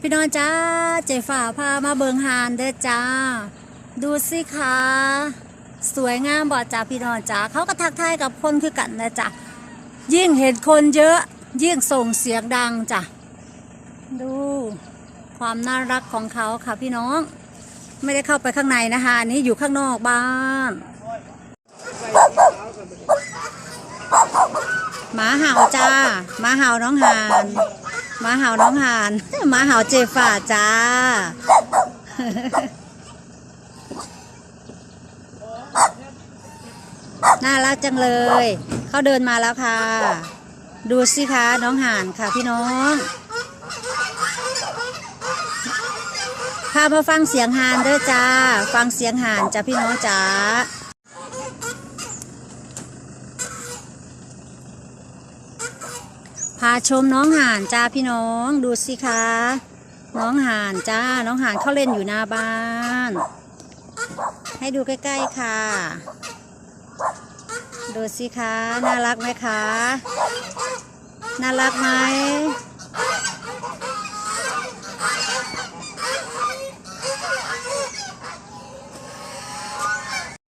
พี่น้องจ้าเจฝ่าพามาเบิงหานเด้อจ้า ดูสิคะสวยงามบ่จ้าพี่น้องจ้าเขาก็ทักทายกับคนคือกันนะจ้ะยิ่งเห็นคนเยอะยิ่งส่งเสียงดังจ้ะดูความน่ารักของเขาค่ะพี่น้อง ไม่ได้เข้าไปข้างในนะคะอันนี้อยู่ข้างนอกบ้านหมาเห่าจ้าหมาเห่าน้องหาน มาเห่าน้องหาน มาเห่าเจฝ่าจ้า น่ารักจังเลย เขาเดินมาแล้วค่ะ ดูสิคะน้องหานค่ะพี่น้องพามาฟังเสียงหานเด้อจ้า ฟังเสียงหานจ้าพี่น้องจ้าาชมน้องห่านจ้าพี่น้องดูสิคะน้องห่านจ้าน้องห่านเขาเล่นอยู่หน้าบ้าน ให้ดูใกล้ๆค่ะ ดูสิคะน่ารักไหมคะ น่ารักไหม